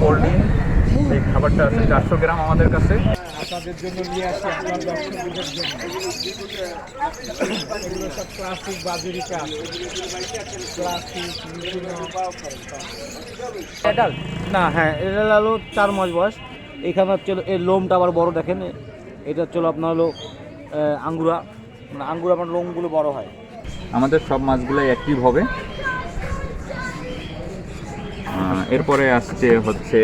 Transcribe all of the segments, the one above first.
Cold drink এই খাবারটা আছে চারশো গ্রাম আমাদের কাছে। আপনাদের জন্য নিয়ে আসি আপনার দর্শকদের জন্য। এগুলো সব ক্লাসিক বাজুরি কাপ। ক্লাসিক অ্যাডাল্ট না হ্যাঁ এটা হলো চার মাস বয়স। এখানে হচ্ছে এর লোমটা আবার বড় দেখেন। এটা হচ্ছে আপনার হলো আঙ্গুরা। মানে আঙ্গুরা আপনার লোমগুলো বড় হয়। আমাদের সব মাছগুলোই অ্যাক্টিভ হবে। এরপরে আসছে হচ্ছে,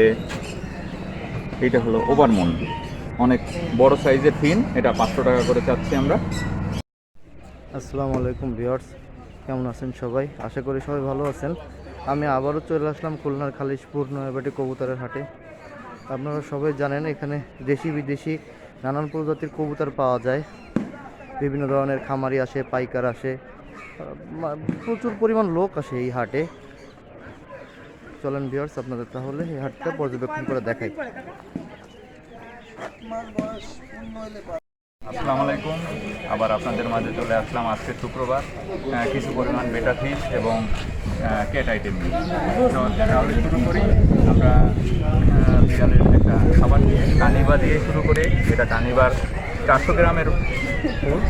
এইটা হলো ওভারমন। অনেক বড় সাইজের ফিন, এটা পাঁচশো টাকা করে চাচ্ছি আমরা। আসসালামু আলাইকুম ভিউয়ার্স, কেমন আছেন সবাই? আশা করি সবাই ভালো আছেন। আমি আবারও চলে আসলাম খুলনার খালিশপুর নয়াবাটি কবুতরের হাটে। আপনারা সবাই জানেন, এখানে দেশি বিদেশি নানান প্রজাতির কবুতর পাওয়া যায়। বিভিন্ন ধরনের খামারি আসে, পাইকার আসে। প্রচুর পরিমাণ লোক আসে এই হাটে। চলেন ভিউয়ার্স আপনাদের তাহলে এই হাটটা পর্যবেক্ষণ করে দেখাই। আসসালামু আলাইকুম। আবার আপনাদের মাঝে চলে আসলাম আজকে শুক্রবার। কিছু পরিমাণ বেটা ফিশ এবং কেট আইটেম নিয়ে। তাহলে শুরু করি। আমরা বিড়ালের একটা খাবার দিয়ে কানিবা দিয়ে শুরু করে। এটা কানিবার চারশো গ্রামের ফুড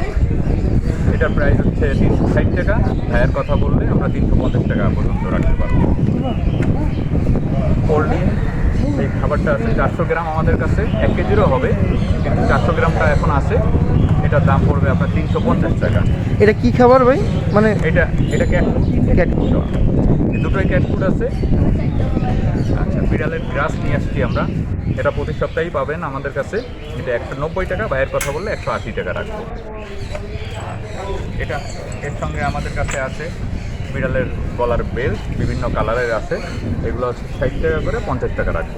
এটার প্রাইস হচ্ছে তিনশো ষাট টাকা। ভাইয়ের কথা বললে আমরা তিনশো পঞ্চাশ টাকা পর্যন্ত রাখতে পারব। কোল্ড ড্রিঙ্ক এই খাবারটা আছে চারশো গ্রাম আমাদের কাছে। এক কেজিরও হবে কিন্তু চারশো গ্রামটা এখন আছে। এটার দাম পড়বে আপনার তিনশো পঞ্চাশ টাকা। এটা কি খাবার ভাই? মানে এটা এটা ক্যাট cat ফুড এই দুটোই ক্যাট ফুড আছে। আচ্ছা বিড়ালের গ্রাস নিয়ে আসছি আমরা। এটা প্রতি সপ্তাহেই পাবেন আমাদের কাছে। এটা একশো নব্বই টাকা, বাইরের কথা বললে একশো আশি টাকা রাখব। এটা এর সঙ্গে আমাদের কাছে আছে বিড়ালের গলার বেল্ট, বিভিন্ন কালারের আছে। এগুলো হচ্ছে ষাট টাকা করে, পঞ্চাশ টাকা রাখব।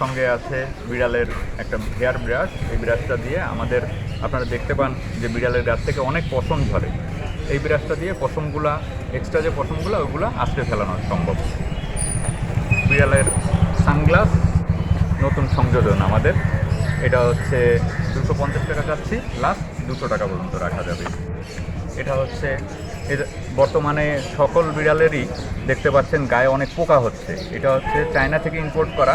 সঙ্গে আছে বিড়ালের একটা হেয়ার ব্রাশ। এই ব্রাশটা দিয়ে আমাদের, আপনারা দেখতে পান যে বিড়ালের গাছ থেকে অনেক পশম ঝরে। এই ব্রাশটা দিয়ে পশমগুলা এক্সট্রা যে পশমগুলো ওইগুলো আস্তে ফেলানো সম্ভব। বিড়ালের সানগ্লাস নতুন সংযোজন আমাদের। এটা হচ্ছে দুশো পঞ্চাশ টাকা চাচ্ছি লাস্ট দুশো টাকা পর্যন্ত রাখা যাবে। এটা হচ্ছে এর বর্তমানে সকল বিড়ালেরই দেখতে পাচ্ছেন গায়ে অনেক পোকা হচ্ছে। এটা হচ্ছে চায়না থেকে ইম্পোর্ট করা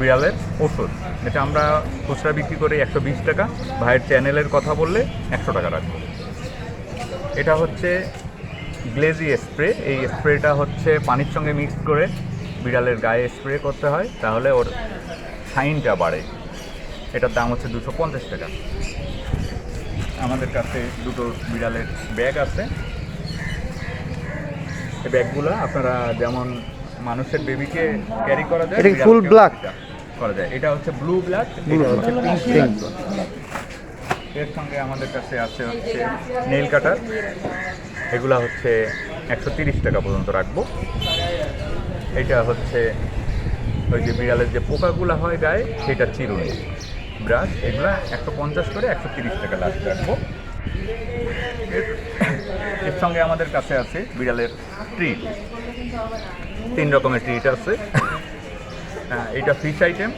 বিড়ালের ওষুধ। এটা আমরা খুচরা বিক্রি করি একশো বিশ টাকা। ভাইয়ের চ্যানেলের কথা বললে একশো টাকা রাখব। এটা হচ্ছে গ্লেজি স্প্রে। এই স্প্রেটা হচ্ছে পানির সঙ্গে মিক্স করে বিড়ালের গায়ে স্প্রে করতে হয়। তাহলে ওর শাইনটা বাড়ে। এটার দাম হচ্ছে দুশো পঞ্চাশ টাকা। আমাদের কাছে দুটো বিড়ালের ব্যাগ আছে। এই ব্যাগগুলো আপনারা যেমন মানুষের বেবিকে ক্যারি করা যায় এটা কি বিড়ালকেও full black? এটা করা যায়। এটা হচ্ছে ব্লু ব্ল্যাক এটা হচ্ছে পিঙ্ক ব্ল্যাক এর সঙ্গে আমাদের কাছে আছে হচ্ছে নেইল কাটার এগুলা হচ্ছে একশো তিরিশ টাকা পর্যন্ত রাখব। এটা হচ্ছে ওই যে বিড়ালের যে পোকাগুলো হয় গায়ে, সেটা চিরুনি। ব্রাশ, এগুলো একশো পঞ্চাশ করে একশো তিরিশ টাকা লাস্ট রাখব। এর- সঙ্গে আমাদের কাছে আছে বিড়ালের ট্রিট তিন রকমের ট্রিট আছে। এইটা ফিশ আইটেম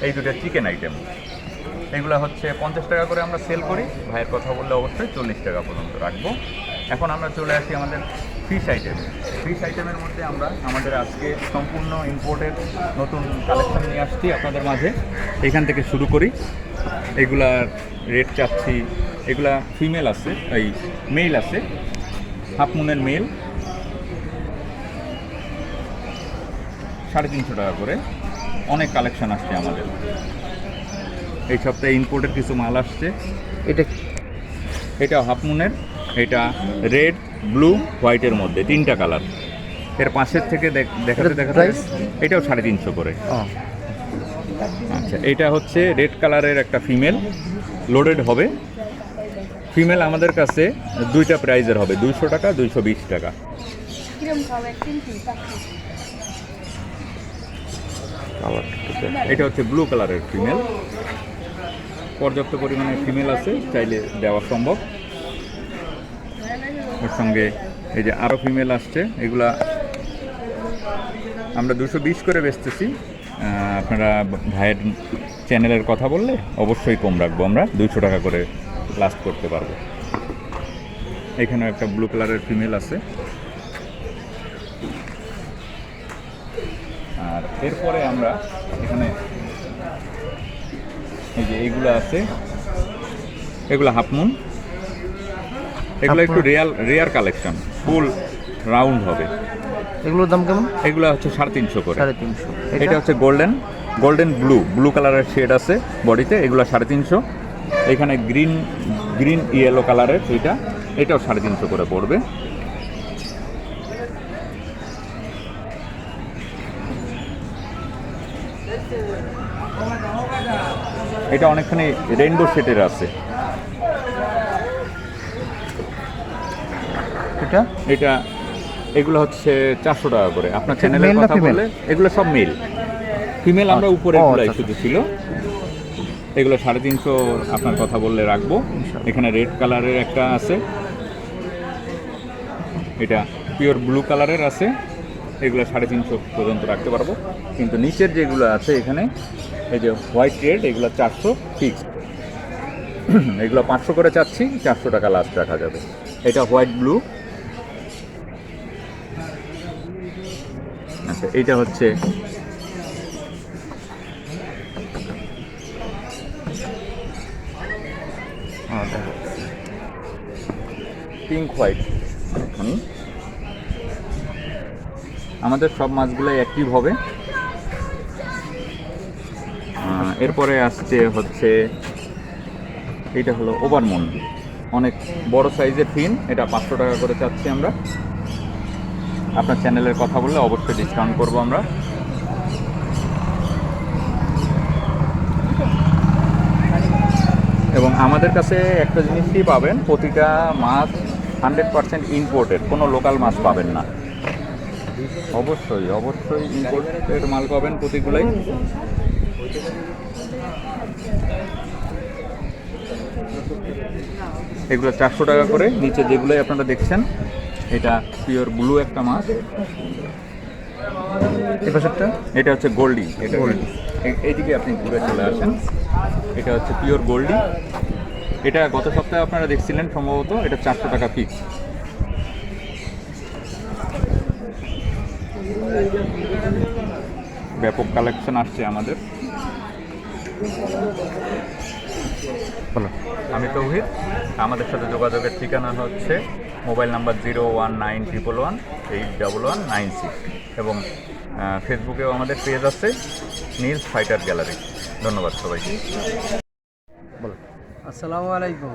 এই দুটো চিকেন আইটেম এগুলো হচ্ছে পঞ্চাশ টাকা করে আমরা সেল করি। ভাইয়ের কথা বললে অবশ্যই চল্লিশ টাকা পর্যন্ত রাখব। এখন আমরা চলে আসি আমাদের ফিশ আইটেম ফিশ আইটেমের মধ্যে আমরা আমাদের আজকে সম্পূর্ণ ইম্পোর্টেড নতুন কালেকশন নিয়ে আসছি আপনাদের মাঝে। এখান থেকে শুরু করি। এগুলার রেট চাচ্ছি এগুলা ফিমেল আছে এই মেল আছে হাফ মুনের মেল সাড়ে তিনশো টাকা করে। অনেক কালেকশন আসছে আমাদের। এই সপ্তাহে ইম্পোর্টের কিছু মাল আসছে। এটা এটা হাফ মুনের এটা রেড ব্লু হোয়াইটের মধ্যে তিনটা কালারের পাশের থেকে দেখ- দেখাতে price? এটাও সাড়ে তিনশো করে। আচ্ছা এটা হচ্ছে রেড কালারের একটা ফিমেল লোডেড হবে। ফিমেল আমাদের কাছে দুইটা প্রাইজের হবে দুইশো টাকা দুইশো বিশ টাকা। এটা হচ্ছে ব্লু কালারের ফিমেল পর্যাপ্ত পরিমাণে ফিমেল আছে চাইলে দেওয়া সম্ভব। ওর সঙ্গে এই যে আরও ফিমেল আসছে, এগুলা আমরা দুশো বিশ করে বেচতেছি। আপনারা ভাইয়ের চ্যানেলের কথা বললে অবশ্যই কম রাখব আমরা, দুইশো টাকা করে লাস্ট করতে পারব। এখানে একটা ব্লু কালারের ফিমেল আছে। আর এরপরে আমরা এখানে এই যে এইগুলো আছে, এগুলো হাফমুন এগুলো একটু rare rare collection full round হবে। এগুলোর দাম কেমন? এগুলো হচ্ছে সাড়ে তিনশো করে। সাড়ে তিনশো। এটা হচ্ছে গোল্ডেন গোল্ডেন ব্লু ব্লু কালারের শেড আছে বডিতে এগুলো সাড়ে তিনশো। এখানে গ্রিন গ্রিন ইয়েলো কালারের এটা এটাও সাড়ে তিনশো করে পড়বে। এটা অনেকখানি রেইনবো শেডের আছে। এটা? এটা এগুলো হচ্ছে চারশো টাকা করে। আপনার চ্যানেলের কথা? বলে এগুলো সব মেল ফিমেল আমরা আচ্ছা। উপরে গুলাই আচ্ছা, শুধু ছিল। এগুলো সাড়ে তিনশো আপনার কথা বললে রাখব। এখানে রেড কালারের একটা আছে। এটা পিওর ব্লু কালারের আছে। এগুলো সাড়ে তিনশো পর্যন্ত রাখতে পারব। কিন্তু নিচের যেগুলো আছে এখানে এই যে হোয়াইট রেড এগুলো চারশো ফিক্স এগুলো পাঁচশো করে চাচ্ছি চারশো টাকা লাস্ট রাখা যাবে। এটা হোয়াইট ব্লু আচ্ছা এইটা হচ্ছে। পিঙ্ক হোয়াইট আমি আমাদের সব মাছগুলোই অ্যাক্টিভ হবে। এরপরে আসছে হচ্ছে এটা হলো ওভারমন অনেক বড় সাইজের ফিন এটা পাঁচশো টাকা করে চাচ্ছি আমরা। আপনার চ্যানেলের কথা বললে অবশ্যই ডিসকাউন্ট করব আমরা। এবং আমাদের কাছে একটা জিনিসই পাবেন, প্রতিটা মাছ হান্ড্রেড পার্সেন্ট ইম্পোর্টেড কোনো লোকাল মাছ পাবেন না। অবশ্যই অবশ্যই ইম্পোর্টেড মাল পাবেন প্রতিগুলাই। এগুলো চারশো টাকা করে, নিচে যেগুলোই আপনারা দেখছেন এটা পিওর ব্লু একটা মাছ। এটা হচ্ছে গোল্ডি এটা এই- এইদিকে আপনি ঘুরে চলে আসেন। এটা হচ্ছে পিওর গোল্ডি এটা গত সপ্তাহে আপনারা দেখছিলেন সম্ভবত এটা চারশো টাকা ফিক্স ব্যাপক কালেকশন আসছে আমাদের। বলো আমি তৌহিদ। আমাদের সাথে যোগাযোগের ঠিকানা হচ্ছে mobile number zero one nine triple one eight double one nine six এবং ফেসবুকেও আমাদের পেজ আছে নীলস ফাইটার গ্যালারি। ধন্যবাদ সবাইকে। বলো আসসালামু আলাইকুম।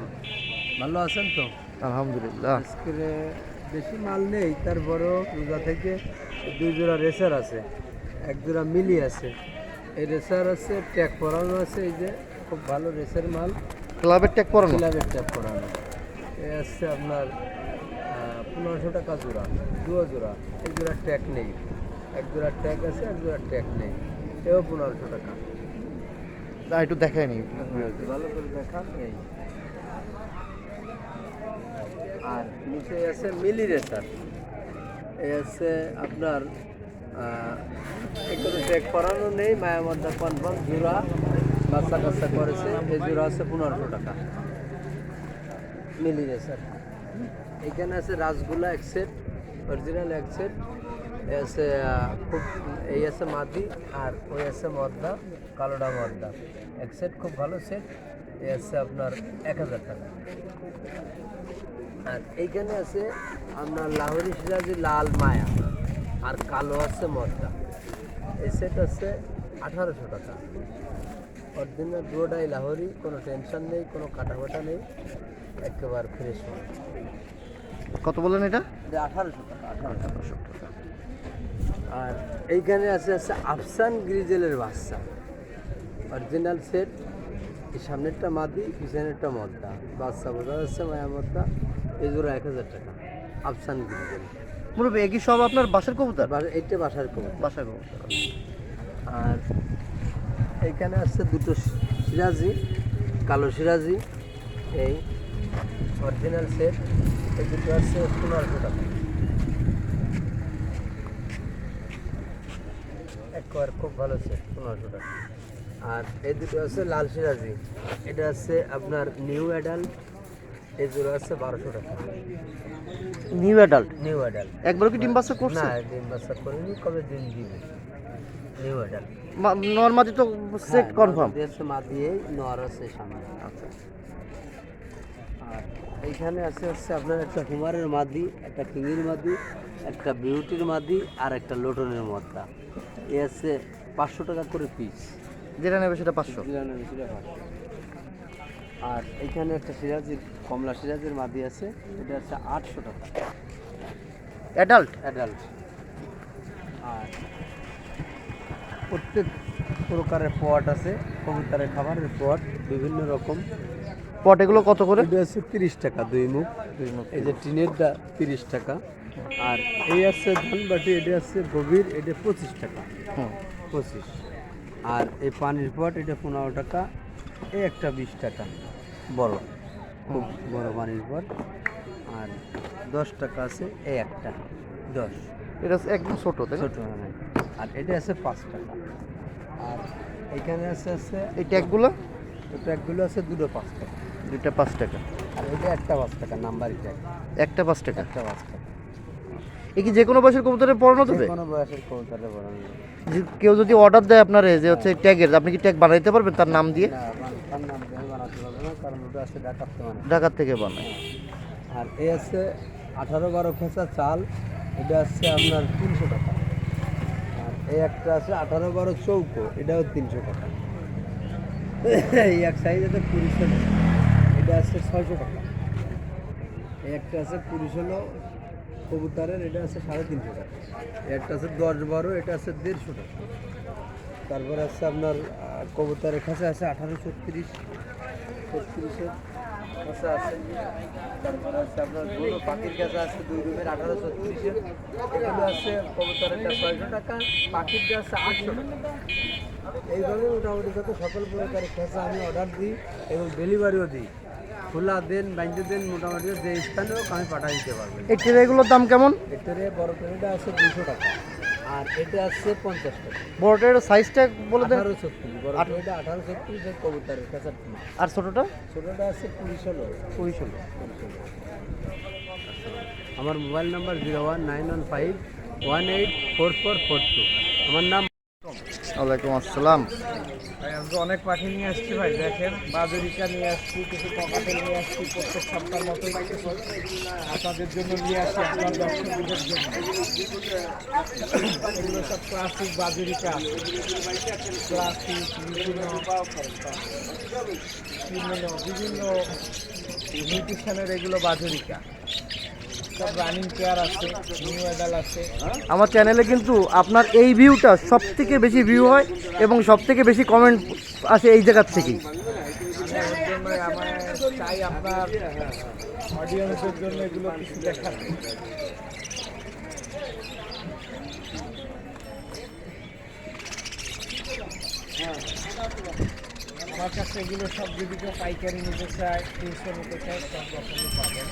ভালো আছেন তো? আলহামদুলিল্লাহ। আজকে বেশি মাল নেই তারপরেও রোজা থেকে দুই জোড়া রেসার আছে এক জোড়া মিলি আছে। এই রেসার আছে ট্যাগ পরানো আছে এই যে খুব ভালো রেসের মাল। ক্লাবের ট্যাগ পরানো? ক্লাবের ট্যাগ পরানো। এ আসছে আপনার পনেরোশো টাকা জোড়া দুটো জোড়া। এক জোড়া ট্যাগ নেই। এক জোড়া ট্যাগ আছে এক জোড়া ট্যাগ নেই। এও পনেরোশো টাকা। না একটু দেখাই নি। ভালো করে দেখান এই। আর নিচে আছে মিলি রেসার। এই আছে আপনার এগুলো চেক করানো নেই মায়ামদ্দা কনফার্ম জোড়া। বাচ্চা কাচ্চা করেছে জোড়া আছে পনেরোশো টাকা। মিলি রেসার এখানে আছে রাসগুলা এক সেট অরিজিনাল এক সেট আছে খুব, এই আছে মাদি আর ওই আছে মদ্দা, কালোডা মদ্দা। এক সেট খুব ভালো সেট এই আছে আপনার এক হাজার টাকা। আর এইখানে আছে আপনার লাহোরি সিরাজি লাল মায়া আর কালো আছে মদ্দা। এই সেট আছে আঠারোশো টাকা। অরিজিনাল রোডাই লাহোরি কোনো টেনশন নেই কোনো কাটাফাটা নেই একেবারে ফ্রেশ মাল কত বললেন এটা? আঠারোশো টাকা আঠারোশো টাকা। আর এইখানে আছে আছে আফসান গ্রিজেলের বাচ্চা। অরিজিনাল সেট এই সামনেরটা মাদি পিছনেরটা মদ্দা। বাচ্চা বোঝা যাচ্ছে মায়া মদ্দা এই জোড়া এক হাজার টাকা আফসান গ্রিজেল। মুরব্বী একই সব আপনার বাসার কবুতর? এইটা বাসার কবুতর। বাসার কবুতর। আর এইখানে আছে দুটো সিরাজি কালো সিরাজি এই অরিজিনাল সেট এই দুটো আছে পনেরোশো টাকা একবার খুব ভালো সেট পনেরোশো টাকা আর এই দুটো আছে লাল সিরাজি এটা আছে আপনার নিউ অ্যাডাল্ট এই দুটো আছে বারোশো টাকা। নিউ অ্যাডাল্ট নিউ অ্যাডাল্ট একবার কি ডিম বাচ্চা করছে? না ডিম বাচ্চা করিনি কবে ডিম দিবে? নিউ অ্যাডাল্ট নর্মাদি তো সেট কনফার্ম দেড়শো মা দিয়েই নর আছে সামনে আচ্ছা। আর এইখানে আছে হচ্ছে আপনার একটা হুমারের মাদি একটা কিংয়ের মাদি একটা বিউটির মাদি আর একটা লোটনের মদ্দা। এ আছে পাঁচশো টাকা করে পিস যেটা নেবে সেটা পাঁচশো। যেটা নেবে সেটা পাঁচশো। আর এইখানে একটা সিরাজের কমলা সিরাজের মাদি আছে এটা হচ্ছে আটশো টাকা। অ্যাডাল্ট অ্যাডাল্ট আর প্রত্যেক প্রকারের পট আছে কবুতরের খাবারের পট বিভিন্ন রকম। পট এগুলো কত করে? হচ্ছে তিরিশ টাকা দুই মুখ। দুই মুখ। এই যে টিনেরটা তিরিশ টাকা। আর এই আছে ধানবাটি এটা আছে গভীর এটা পঁচিশ টাকা। হুম। পঁচিশ। আর এই পানির পট এটা পনেরো টাকা। এই একটা বিশ টাকা। বড়। খুব বড় পানির পট। আর দশ টাকা আছে এই একটা। দশ। এটা একদম ছোট ছোটো হ্যাঁ। আর এটা আছে পাঁচ টাকা। আর এখানে আছে আছে এই ট্যাগগুলো? ট্যাগগুলো আছে দুটো পাঁচ টাকা। দুইটা পাঁচ টাকা। আর এটা একটা পাঁচ টাকা নাম্বারই ট্যাগ। একটা পাঁচ টাকা? একটা পাঁচ টাকা। এ কি যে কোনো বয়সের কবুতরের পড়ানো দেবে কোনো বয়সের কবুতরে যাবে কেউ যদি অর্ডার দেয় আপনার যে হচ্ছে ট্যাগের আপনি কি ট্যাগ বানাইতে পারবেন তার নাম দিয়ে? তার নাম দিয়ে বানাতে পারবে না কারণ ওটা আছে ডাকাতে মানে ঢাকার থেকে বানায়। আর এ আছে আঠারো বারো খেঁচা চাল এটা আছে আপনার তিনশো টাকা। এই একটা আছে আঠারো বারো চৌকো, এটাও তিনশো টাকা। এই এক সাইজ আছে কুড়ি ষোলো এটা আছে ছয়শো টাকা। এই একটা আছে কুড়ি ষোলো কবুতরের, এটা আছে সাড়ে তিনশো টাকা। একটা আছে দশ বারো, এটা আছে দেড়শো টাকা। তারপরে আছে আপনার কবুতরের কাছে আছে আঠারো ছত্রিশ, ছত্রিশের কাছে আছে। তারপরে আছে আপনার দুটো পাখির কাছে আছে দুই রুমের আঠারো ছত্রিশের এগুলো আছে কবুতরেরটা ছয়শো টাকা পাখিরটা আছে আটশো টাকা। এইভাবে মোটামুটি যত সকল প্রকারের খেঁচা আমি অর্ডার দিই এবং ডেলিভারিও দিই। খোলা দেন বাইন্দে দেন মোটামুটি যে স্থানে হোক আমি পাঠিয়ে দিতে পারব। এই ট্রেগুলোর দাম কেমন? এটারে বড় ট্রেনটা আছে দুশো টাকা। আর এটা আছে পঞ্চাশ টাকা। বড়টার সাইজটা বলে দেন। আঠারো ছত্রিশ বড়টা এটা আঠারো ছত্রিশ কবুতরের খেঁচার আর ছোটোটা? ছোটোটা আছে কুড়ি ষোলো। কুড়ি ষোলো। আমার mobile number zero one nine one five one eight four four four two. আমার নাম ওয়ালাইকুম আসসালাম। আজকে অনেক পাখি নিয়ে আসছি ভাই, দেখেন। বাজরিকা নিয়ে আসছি, কিছু পকাটেল নিয়ে আসছি, প্রত্যেক সপ্তাহের মতো আপনাদের জন্য নিয়ে আসছি আপনার দর্শকদের জন্য। এগুলো সব ক্লাসিক বাজরিকা ক্লাসিক বিভিন্ন বিভিন্ন বিভিন্ন নিউট্রিশনের এগুলো বাজরিকা সব রানিং পেয়ার আছে নিউ অ্যাডাল আছে। আমার চ্যানেলে কিন্তু আপনার এই ভিউটা সব থেকে বেশি ভিউ হয় এবং সব থেকে বেশি কমেন্ট আসে এই জায়গার থেকেই আমার চাই আপনার অডিয়েন্সের জন্য এগুলো কিছু দেখাতে আমার কাছে এগুলো সব যদি কেউ পাইকারি নিতে চায় তিনশো নিতে চায় সব রকমই পাবেন।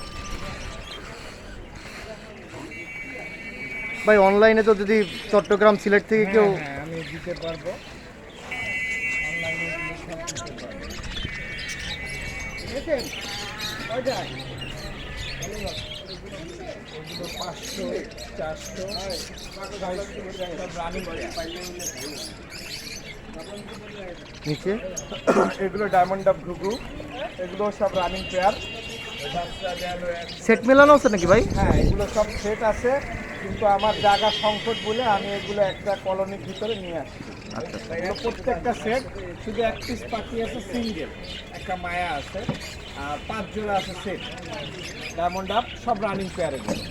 ভাই অনলাইনে তো যদি চট্টগ্রাম সিলেট থেকে কেউ হ্যাঁ, হ্যাঁ, আমি দিতে পারব। পাঁচশো চারশো নিচে। এগুলো ডায়মন্ড ডাব ঘুঘু। এগুলো সব রানিং পেয়ার সেট মেলানো আছে নাকি ভাই? হ্যাঁ এগুলো সব সেট আছে। কিন্তু আমার জায়গা সংকট বলে আমি এগুলো একটা কলোনির ভিতরে নিয়ে আসছি। এগুলো প্রত্যেকটা সেট শুধু এক পিস পাখি আছে সিঙ্গেল একটা মায়া আছে আর পাঁচ জোড়া আছে সেট ডায়মন্ড আপ সব রানিং পেয়ার এগুলো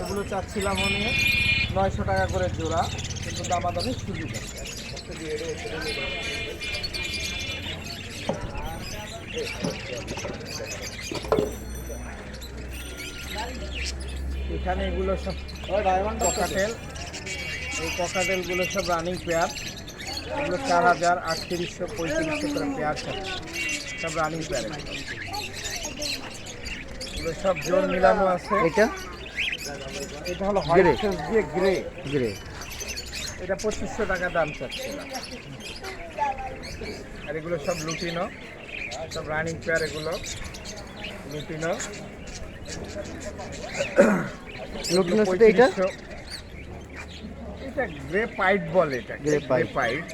এগুলো চাচ্ছিলাম আমি নয়শো টাকা করে জোড়া কিন্তু দামাদামি সুযোগ আছে এখানে এগুলো সব ককাটেল এই ককাটেলগুলো সব রানিং পেয়ার এগুলো চার হাজার আটত্রিশশো পঁয়ত্রিশশো করে পেয়ার থাকে সব রানিং পেয়ার এগুলো সব জোর মিলানো আছে। এটা? এটা হলো হোয়াইট দিয়ে গ্রে গ্রে এটা পঁচিশশো টাকা দাম চাচ্ছিলাম। আর এগুলো সব লুটিনো সব রানিং পেয়ার এগুলো। লুটিনো নতুন সাথে এটা এটা গ্রে পাইট বলে এটা গ্রে Grey pike। পাইট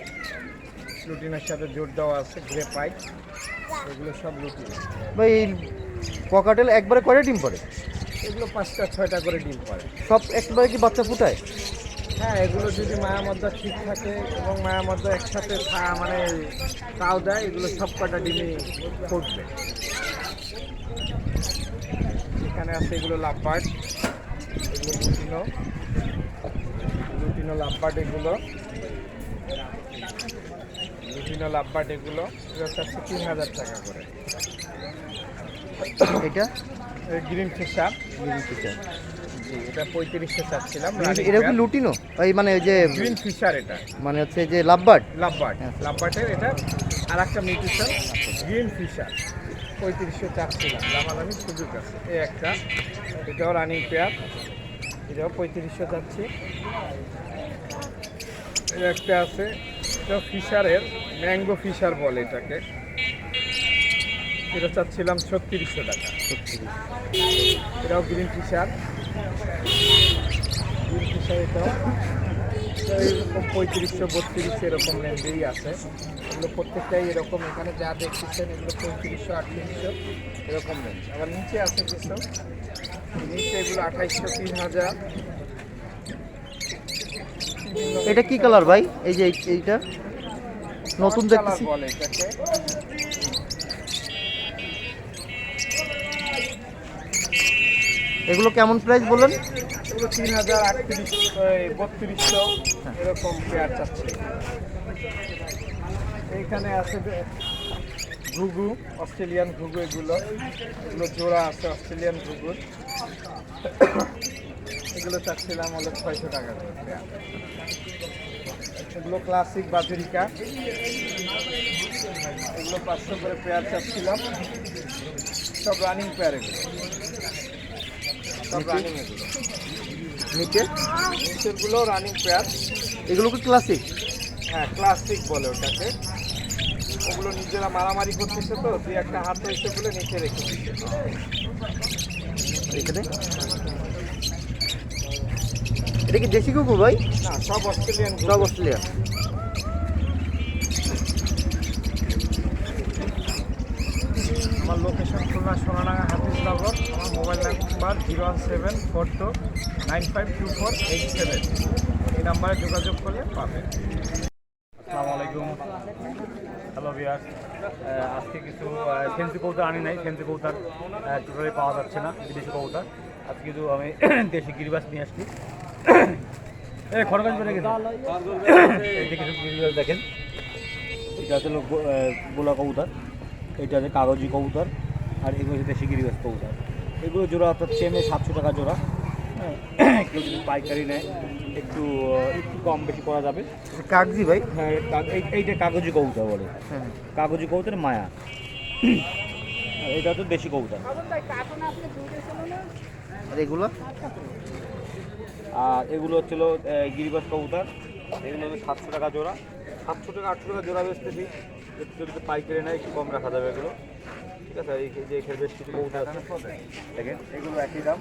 লুটিনের সাথে জোর দেওয়া আছে গ্রে পাইট এগুলো সব লুটিন ভাই এই ককাটেল একবারে কয়টা ডিম পড়ে? এগুলো পাঁচটা ছয়টা করে ডিম পারে সব একবারে কি বাচ্চা ফুটায়? হ্যাঁ এগুলো যদি মায়া মদ্দা ঠিক থাকে এবং মায়া মদ্দা একসাথে মানে তাও দেয় এগুলো সব কটা ডিমই ফুটবে। এখানে আছে এগুলো লাভবার্ড। এগুলো লুটিনো লুটিনো লাভবার্ড এগুলো। লুটিনো লাভবার্ড এগুলো। এগুলো চাচ্ছে তিন হাজার টাকা করে। এটা? Green Fischer. গ্রিন ফিচার জি এটা পঁয়ত্রিশশো চাচ্ছিলাম এটা কি লুটিনো? এই মানে যে গ্রিন ফিশার এটা। মানে হচ্ছে যে লাভবার্ড? লাভবার্ড। হ্যাঁ। এটা আর একটা মিউটিশন। Green fisher. পঁয়ত্রিশশো চাচ্ছিলাম দামাদামি সুযোগ আছে। এই একটা, এটাও রানিং পেয়ার এটাও পঁয়ত্রিশশো চাচ্ছি এই একটা আছে এটা ফিশারের, ম্যাঙ্গো ফিশার বলে এটাকে। এটা চাচ্ছিলাম ছত্রিশশো টাকা। এটাও গ্রিন ফিশার। গ্রিন ফিশার এটাও। এরকম পঁয়ত্রিশশো বত্রিশশো এরকম রেঞ্জেই আছে। এগুলো প্রত্যেকটাই এরকম এখানে যা দেখতেছেন এগুলো পঁয়ত্রিশশো আটত্রিশশো এরকম রেঞ্জ আবার নিচে আছে কিছু নিচে এগুলো আঠাইশশো তিন হাজার। এটা কি কালার ভাই? এই যে এই- এইটা? নতুন দেখতেছি। বলে এটাকে। এগুলো কেমন প্রাইস বলেন এগুলো তিন হাজার আটত্রিশ বত্রিশশো এরকম পেয়ার চাচ্ছে। এইখানে আছে ঘুঘু অস্ট্রেলিয়ান ঘুঘু এগুলো। এগুলো জোড়া আছে অস্ট্রেলিয়ান ঘুঘুর এগুলো চাচ্ছিলাম হলো ছয়শো টাকা এগুলো ক্লাসিক বাজরিকা। এগুলো পাঁচশো করে পেয়ার চাচ্ছিলাম। সব রানিং পেয়ার এগুলো। সব রানিং এগুলো। নিচে নিচেরগুলো রানিং পেয়ার এগুলো কি ক্লাসিক হ্যাঁ ক্লাসিক বলে ওটাকে। ওগুলো নিজেরা মারামারি করতেছে তো দুই একটা হাত হয়েছে বলে নিচে রেখে এটা কি দেশি কুকুর ভাই? না সব অস্ট্রেলিয়ান সব অস্ট্রেলিয়া আমার লোকেশন খুলনা সোনাডাঙ্গা হাফিজনগর আমার mobile number zero one seven four two nine five two four eight seven এই নাম্বারে যোগাযোগ করলে পাবেন। হ্যালো আজকে কিছু ফেন্সি কৌতার আনি নাই। ফেন্সি কৌতার টোটালি পাওয়া যাচ্ছে না, বিদেশি কৌতার আজকে কিন্তু আমি দেশি গিরিবাস নিয়ে আসছি। এই খড়গঞ্জ কিছু দেখেন। এটা হচ্ছে গোলা কবুতর। এটা হচ্ছে কাগজি কবুতর আর এগুলো হচ্ছে দেশি গিরিবাস কবুতর। এগুলো জোড়া অর্থাৎ চেমে সাতশো টাকা জোড়া। হ্যাঁ। কেউ যদি পাইকারি নেয়। একটু একটু কম বেশি করা যাবে। কাগজি ভাই? হ্যাঁ এই- এইটা কাগজি কবুতর বলে। হ্যাঁ। কাগজি কবুতর মায়া। এটা হচ্ছে দেশি কবুতর আর এগুলো? আর এগুলো হচ্ছিল গিরিবাস কবুতর এগুলো হচ্ছে সাতশো টাকা জোড়া। সাতশো টাকা আটশো টাকা জোড়া বেচতেছি। একটু যদি পাইকারি নেয় একটু কম রাখা যাবে এগুলো। এখানে কিছু আছে। দেখেন একই দাম,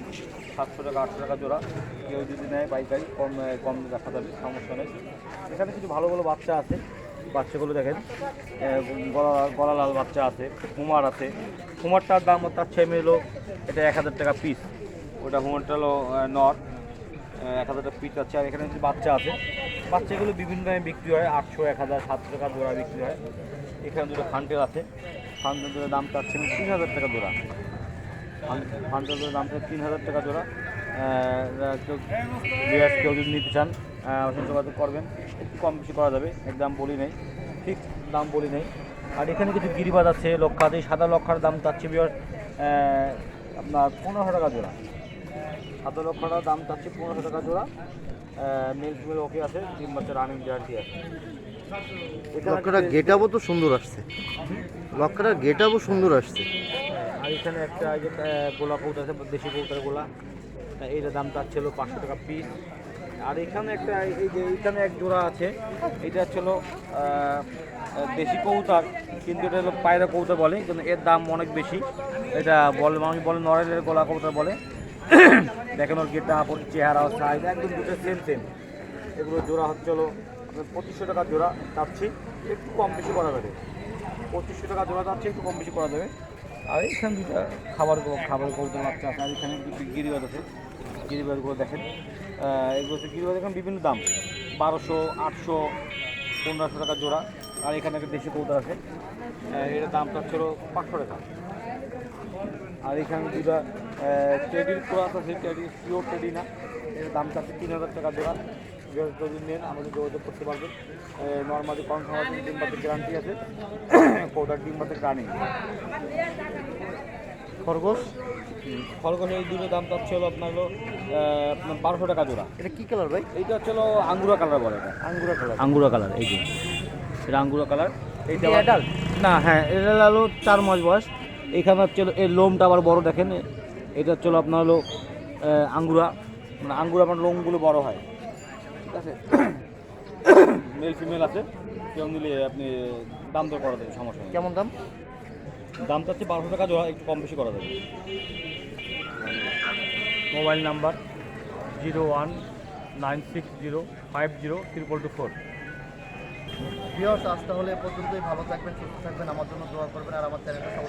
সাতশো টাকা, আটশো টাকা জোড়া। কেউ যদি নেয় কম কম সমস্যা নেই। এখানে কিছু ভালো ভালো বাচ্চা আছে। বাচ্চাগুলো দেখেন গলা গলা লাল বাচ্চা আছে কুমার আছে। কুমারটার দাম তার ছেমে এলো এটা এক হাজার টাকা পিস ওটা হুমারটা হলো নর। এক হাজার টাকা পিস আছে। আর এখানে যে বাচ্চা আছে। বাচ্চাগুলো বিভিন্ন দামে বিক্রি হয়। আটশো, এক হাজার, সাতশো টাকা জোড়া বিক্রি হয়। এখানে দুটো ফান্টেল আছে। জোড়ার দাম চাচ্ছে তিন হাজার টাকা জোড়া। জোড়ার দাম চাচ্ছে তিন হাজার টাকা জোড়া। কেউ যদি নিতে চান যোগাযোগ করবেন। একটু কম বেশি করা যাবে একদম বলি নেই। ঠিক দাম বলি নেই। আর এখানে কিছু গিরিবাজ আছে লক্ষা আছে সাদা লক্ষার দাম চাচ্ছে বিয়ার আপনার পনেরোশো টাকা জোড়া। সাদা লক্ষাটার দাম চাচ্ছে পনেরোশো টাকা জোড়া। মেল ফিমেল ওকে আছে, তিন বছর রানিং গ্যারান্টি আছে। এখানে লক্ষ্যটা গেট আপও তো সুন্দর আসছে। লক্ষ্যটার গেট আপও সুন্দর আসছে। আর এখানে একটা যে গোলা কৌটা আছে, দেশি কৌটার গোলা। এইটার দাম চাচ্ছিল পাঁচশো টাকা পিস আর এখানে একটা, এই যে এইখানে এক জোড়া আছে, এটা হচ্ছিল দেশি কৌতার কিন্তু এটা হলো পায়রা কৌতা বলে, কিন্তু এর দাম অনেক বেশি। এটা বলে মানুষ বলে নরেলের গোলা কৌতা বলে। দেখেন ওর গেটা চেহারা সাইজ একদম দুটো সেম সেম এগুলো জোড়া হচ্ছে হলো আপনার পঁচিশশো টাকা জোড়া চাচ্ছি, একটু কম বেশি করা যাবে। পঁচিশশো টাকা জোড়া চাচ্ছি, একটু কম বেশি করা যাবে। আর এখানে দুটা খাবার খাবার কৌতুক বাচ্চা আছে আর এখানে গিরিবাজ আছে। গিরিবাজগুলো দেখেন। এগুলো হচ্ছে গিরিবাজ এখন বিভিন্ন দাম। বারোশো, আটশো, পনেরোশো টাকা জোড়া। আর এখানে একটা দেশি কৌতার আছে। এটার দামটা ছিল পাঁচশো টাকা। আর এখানে দুটা টেডির ক্রস আছে টেডি পিওর টেডি না। এর দামটা তিন হাজার টাকা জোড়া। যদি নেন আমাদের যোগাযোগ করতে পারবেন। নর্মালি কম খাওয়ার জন্য ডিম পাতে গ্যারান্টি আছে। কৌটার ডিম পাতে রানিং খরগোশ? খরগোশ এই দুটো দাম চাচ্ছে হলো আপনার হলো আপনার বারোশো টাকা জোড়া। এটা কী কালার ভাই? এইটা হচ্ছে হলো আঙ্গুরা কালার বলে এটা। আঙ্গুরা কালার আঙ্গুরা কালার এই যে। এটা আঙ্গুরা কালার এইটা আবার- না হ্যাঁ এটা হলো চার মাস বয়স। এখানে হচ্ছে এর লোমটা আবার বড় দেখেন। এটা হচ্ছে হলো আপনার হলো আঙ্গুরা। মানে আঙ্গুরা আপনার লোমগুলো বড় হয়। ঠিক আছে। মেল ফিমেল আছে। কেউ নিলে আপনি দাম দর করা দেবে সমস্যা নেই। কেমন দাম? দামটা হচ্ছে বারোশো টাকা জোড়া একটু কম বেশি করা যাবে। Mobile number zero one nine six zero five zero triple two four. Viewers আজ তাহলে এ পর্যন্তই। ভালো থাকবেন সুস্থ থাকবেন আমার জন্য দোয়া করবেন আর আমার চ্যানেলটা না।